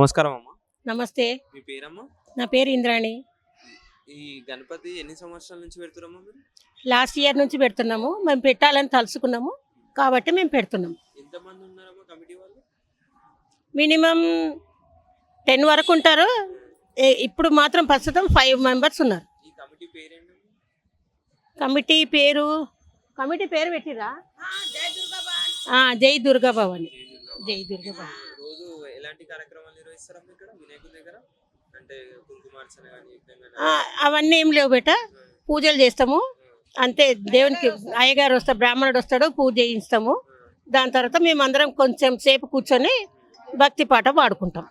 నమస్కారం అమ్మా. నమస్తే. మీ పేరమ్మా? నా పేరు ఇంద్రాణి. ఈ గణపతి ఎన్ని సంవత్సరాల నుంచి పెడుతున్నామా మీరు? లాస్ట్ ఇయర్ నుంచి పెడుతున్నాము. మేము పెట్టాలని తలుసుకున్నాము కాబట్టి మేము పెడుతున్నాము ఎంతమంది ఉన్నారమ్మా కమిటీ వాళ్ళు? మినిమం టెన్ వరకు ఉంటారు. ఏ- ఇప్పుడు మాత్రం ప్రస్తుతం ఫైవ్ మెంబర్స్ ఉన్నారు. ఈ కమిటీ పేరేంటమ్మా కమిటీ పేరు కమిటీ పేరు పెట్టిరా? ఆ, జై దుర్గా భవాని. జై దుర్గా భవాని. కార్యక్రమాలు ఇక్కడ? వినాయకుడి దగ్గర? అంటే కుంకుమార్చన కానీ అవన్నీ ఏం లేవు బేట. పూజలు చేస్తాము. అంతే దేవునికి అయ్యగారు వస్తాడు బ్రాహ్మణుడు వస్తాడు పూజ చేయిస్తాము. దాని తర్వాత మేమందరం కొంచెం సేపు కూర్చొని భక్తి పాట పాడుకుంటాం.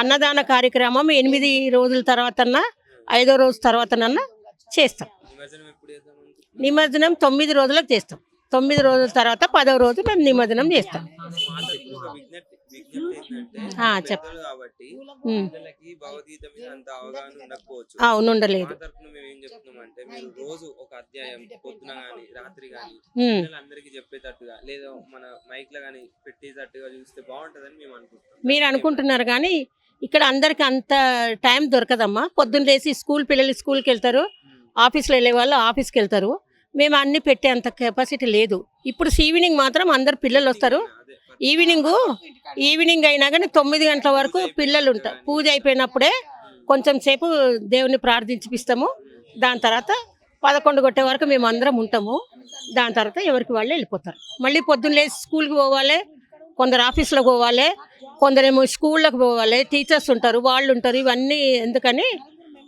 అన్నదాన కార్యక్రమం ఎనిమిది రోజుల తర్వాతన్నా ఐదో రోజు తర్వాతనన్నా చేస్తాం. నిమజ్జనం తొమ్మిది రోజులకు చేస్తాం. తొమ్మిది రోజుల తర్వాత పదో రోజు మేము నిమజ్జనం చేస్తాం. మాకు ఇప్పుడు ఒక విజ్ఞప్తి విజ్ఞప్తి ఏంటంటే ఆ, చెప్పు. పెద్దలు కాబట్టి. పిల్లలకి భగవద్గీత మీద అంత అవగాహన ఉండకపోవచ్చు. అవును ఉండలేదు తరఫున మేము ఏం చెప్తున్నాం అంటే మీరు రోజు ఒక అధ్యాయం పొద్దున గాని రాత్రి గాని. పిల్లలందరికీ చెప్పేటట్టుగా లేదా మన మైక్లో గాని పెట్టేటట్టుగా చూస్తే బాగుంటదని మేము అనుకుంటున్నాం. మీరు అనుకుంటున్నారు కానీ ఇక్కడ అందరికి అంత టైం దొరకదమ్మా. పొద్దున్న లేసి స్కూల్ పిల్లలు స్కూల్కి వెళ్తారు ఆఫీస్లో వెళ్ళే వాళ్ళు ఆఫీస్కి వెళ్తారు. మేము అన్ని పెట్టే అంత కెపాసిటీ లేదు. ఇప్పుడు ఈవినింగ్ మాత్రం అందరు పిల్లలు వస్తారు. ఈవినింగ్ ఈవినింగ్ అయినా కానీ తొమ్మిది గంటల వరకు పిల్లలు ఉంటారు పూజ అయిపోయినప్పుడే కొంచెం సేపు దేవుని ప్రార్థించిపిస్తాము. దాని తర్వాత పదకొండు కొట్టే వరకు మేము అందరం ఉంటాము. దాని తర్వాత ఎవరికి వాళ్ళు వెళ్ళిపోతారు. మళ్ళీ పొద్దున్న లేచి స్కూల్కి పోవాలి కొందరు ఆఫీస్లో పోవాలి కొందరేమో స్కూళ్ళకి పోవాలి టీచర్స్ ఉంటారు వాళ్ళు ఉంటారు ఇవన్నీ ఎందుకని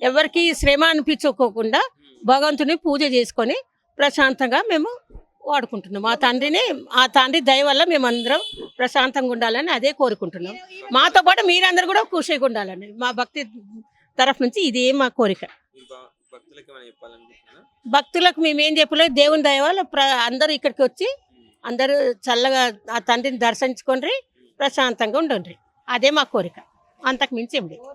ఎవరికి శ్రమ అనిపించుకోకుండా భగవంతుని పూజ చేసుకొని ప్రశాంతంగా మేము వాడుకుంటున్నాం. ఆ తండ్రిని ఆ తండ్రి దయ వల్ల మేమందరం ప్రశాంతంగా ఉండాలని అదే కోరుకుంటున్నాం. మాతో పాటు మీరందరూ కూడా ఖుషిగా ఉండాలని మా భక్తి తరఫు నుంచి ఇదే మా కోరిక. భక్తులకు మేమేం చెప్పలేదు దేవుని దయ వల్ల ప్ర అందరూ ఇక్కడికి వచ్చి అందరూ చల్లగా ఆ తండ్రిని దర్శించుకొని ప్రశాంతంగా ఉండండి. అదే మా కోరిక. అంతకు మించి ఏం లేదు.